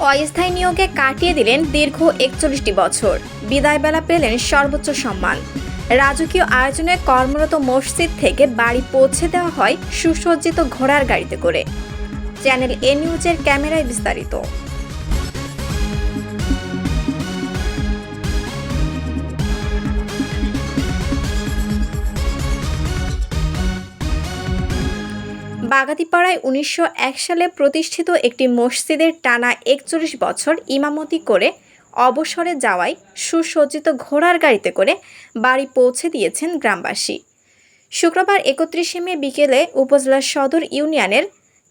অস্থায়ী নিয়োগে কাটিয়ে দিলেন দীর্ঘ একচল্লিশটি বছর। বিদায়বেলা পেলেন সর্বোচ্চ সম্মান। রাজকীয় আয়োজনে কর্মরত মসজিদ থেকে বাড়ি পৌঁছে দেওয়া হয় সুসজ্জিত ঘোড়ার গাড়িতে করে। চ্যানেল এ নিউজের ক্যামেরায় বিস্তারিত। বাগাতিপাড়ায় উনিশশো এক সালে প্রতিষ্ঠিত একটি মসজিদের টানা একচল্লিশ বছর ইমামতি করে অবসরে যাওয়ায় সুসজ্জিত ঘোড়ার গাড়িতে করে বাড়ি পৌঁছে দিয়েছেন গ্রামবাসী। শুক্রবার একত্রিশে মে বিকেলে উপজেলার সদর ইউনিয়নের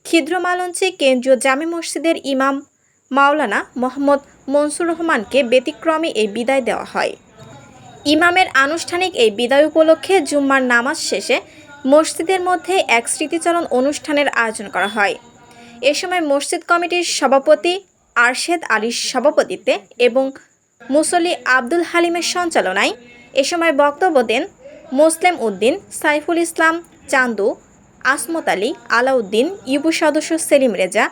খিদ্রমালঞ্চে কেন্দ্রীয় জামে মসজিদের ইমাম মাওলানা মোহাম্মদ মনসুর রহমানকে ব্যতিক্রমী এই বিদায় দেওয়া হয়। ইমামের আনুষ্ঠানিক এই বিদায় উপলক্ষে জুম্মার নামাজ শেষে মসজিদের মধ্যে এক স্মৃতিচারণ অনুষ্ঠানের আয়োজন করা হয়। এ সময় মসজিদ কমিটির সভাপতি আরশেদ আলীর সভাপতিত্বে এবং মুসল্লি আব্দুল হালিমের সঞ্চালনায় এ সময় বক্তব্য দেন মোসলেম উদ্দিন সাইফুল ইসলাম, চান্দু, আসমত আলী, আলাউদ্দিন ইউবু সদস্য সেলিম রেজা,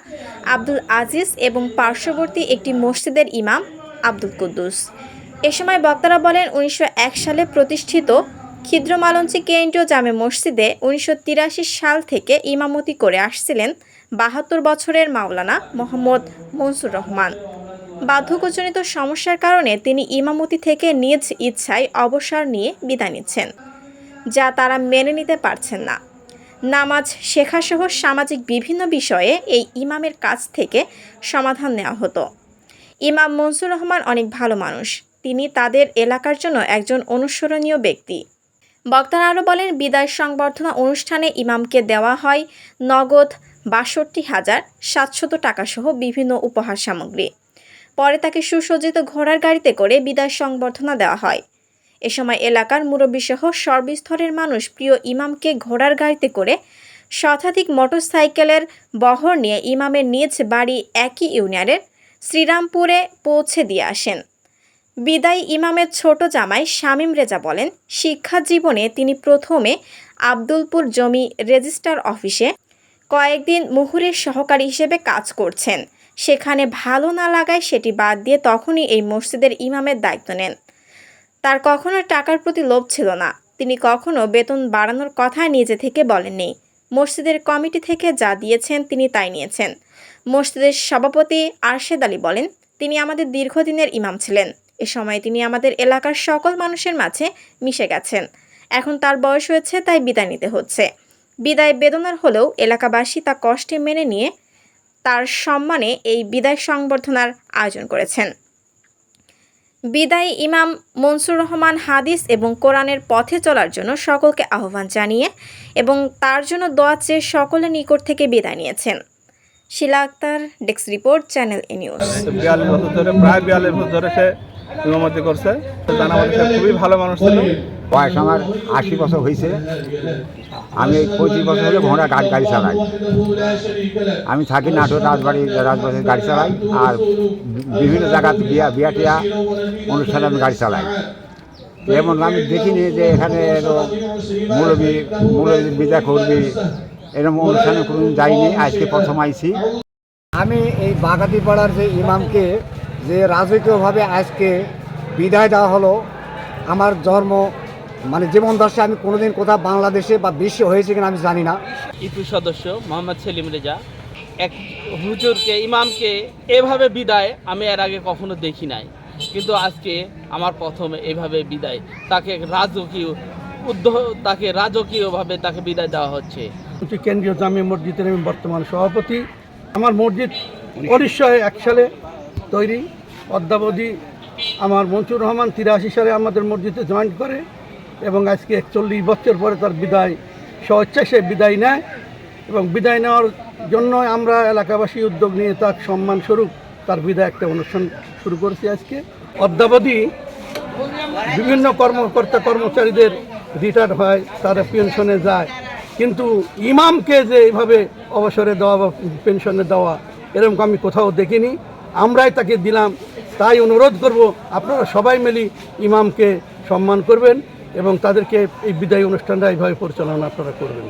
আব্দুল আজিজ এবং পার্শ্ববর্তী একটি মসজিদের ইমাম আব্দুল কুদ্দুস। এ সময় বক্তারা বলেন, উনিশশো এক সালে প্রতিষ্ঠিত খিদ্রমালঞ্চি কেন্দ্রীয় জামে মসজিদে উনিশশো তিরাশি সাল থেকে ইমামতি করে আসছিলেন বাহাত্তর বছরের মাওলানা মোহাম্মদ মনসুর রহমান। বার্ধক্যজনিত সমস্যার কারণে তিনি ইমামতি থেকে নিজ ইচ্ছায় অবসর নিয়ে বিদায় নিচ্ছেন, যা তারা মেনে নিতে পারছেন না। নামাজ শেখাসহ সামাজিক বিভিন্ন বিষয়ে এই ইমামের কাছ থেকে সমাধান নেওয়া হতো। ইমাম মনসুর রহমান অনেক ভালো মানুষ। তিনি তাদের এলাকার জন্য একজন অনুসরণীয় ব্যক্তি। বক্তারা আরও বলেন, বিদায় সংবর্ধনা অনুষ্ঠানে ইমামকে দেওয়া হয় নগদ বাষট্টি হাজার সাতশত টাকাসহ বিভিন্ন উপহার সামগ্রী। পরে তাকে সুসজ্জিত ঘোড়ার গাড়িতে করে বিদায় সংবর্ধনা দেওয়া হয়। এ সময় এলাকার মুরব্বীসহ সর্বস্তরের মানুষ প্রিয় ইমামকে ঘোড়ার গাড়িতে করে শতাধিক মোটরসাইকেলের বহর নিয়ে ইমামের নিজ বাড়ি একই ইউনিয়নের শ্রীরামপুরে পৌঁছে দিয়ে আসেন। বিদায়ী ইমামের ছোট জামাই শামীম রেজা বলেন, শিক্ষা জীবনে তিনি প্রথমে আব্দুলপুর জমি রেজিস্ট্রার অফিসে কয়েকদিন মুহুরের সহকারী হিসেবে কাজ করছেন। সেখানে ভালো না লাগায় সেটি বাদ দিয়ে তখনই এই মসজিদের ইমামের দায়িত্ব নেন। তার কখনো টাকার প্রতি লোভ ছিল না। তিনি কখনো বেতন বাড়ানোর কথা নিজে থেকে বলেননি। মসজিদের কমিটি থেকে যা দিয়েছেন তিনি তাই নিয়েছেন। মসজিদের সভাপতি আরশেদ আলী বলেন, তিনি আমাদের দীর্ঘদিনের ইমাম ছিলেন। এ সময় তিনি আমাদের এলাকার সকল মানুষের মাঝে মিশে গেছেন। এখন তার বয়স হয়েছে, তাই বিদায় নিতে হচ্ছে। বিদায় বেদনার হলেও এলাকাবাসী তা কষ্টে মেনে নিয়ে তার সম্মানে এই বিদায় সংবর্ধনার আয়োজন করেছেন। বিদায়ী ইমাম মনসুর রহমান হাদিস এবং কোরআনের পথে চলার জন্য সকলকে আহ্বান জানিয়ে এবং তার জন্য দোয়া চেয়ে সকলের নিকট থেকে বিদায় নিয়েছেন। Shila Akter, desk report, channel A news. প্রায় বিয়াল্লিশ বছর ধরে সে ইমামতি করছে। মতে খুবই ভালো মানুষ ছিল। বয়স আমার আশি বছর হয়েছে আমি পঁচিশ বছর হলে ঘোড়া গাড়ি গাড়ি চালাই। আমি থাকি নাটোর রাজবাড়ি রাজবাড়ির গাড়ি চালাই। আর বিভিন্ন জায়গাতে বিয়া বিয়া টিয়া অনুষ্ঠানে আমি গাড়ি চালাই। এমন আমি দেখিনি যে এখানে এরকম মৌলবী মৌলবী বিদায় করবি এরকম অনুষ্ঠানে কোনো যাইনি। আজকে প্রথম আইছি। আমি এই বাগাতি পাড়ার যে ইমামকে যে রাজকীয়ভাবে আজকে বিদায় দেওয়া হলো আমার জন্ম মানে জীবন দশে আমি কোনোদিন কোথাও বাংলাদেশে বা বিশ্বে হয়েছে কিনা আমি জানি না। ইপু সদস্য মোহাম্মদ সেলিম রেজা এক হুজুরকে ইমামকে এভাবে বিদায় আমি এর আগে কখনো দেখি নাই। কিন্তু আজকে আমার প্রথম এভাবে বিদায় তাকে রাজকীয় উদ্ধ তাকে রাজকীয়ভাবে তাকে বিদায় দেওয়া হচ্ছে। হচ্ছে কেন্দ্রীয় জামি মসজিদের আমি বর্তমান সভাপতি। আমার মসজিদ উনিশশো এক সালে তৈরি। অদ্যাবধি আমার মনসুর রহমান তিরাশি সালে আমাদের মসজিদে জয়েন করে এবং আজকে একচল্লিশ বছর পরে তার বিদায় স্বেচ্ছায় সে বিদায় নেয় এবং বিদায় নেওয়ার জন্য আমরা এলাকাবাসী উদ্যোগ নিয়ে তার সম্মানস্বরূপ তার বিদায় একটা অনুষ্ঠান শুরু করেছি আজকে। অদ্যাবধি বিভিন্ন কর্মকর্তা কর্মচারীদের রিটায়ার হয়, তারা পেনশনে যায়। কিন্তু ইমামকে যে এইভাবে অবসরে দেওয়া বা পেনশনে দেওয়া, এরকম আমি কোথাও দেখিনি। আমরাই তাকে দিলাম, তাই অনুরোধ করব, আপনারা সবাই মিলি ইমামকে সম্মান করবেন এবং তাদেরকে এই বিদায়ী অনুষ্ঠানটা এইভাবে পরিচালনা আপনারা করবেন।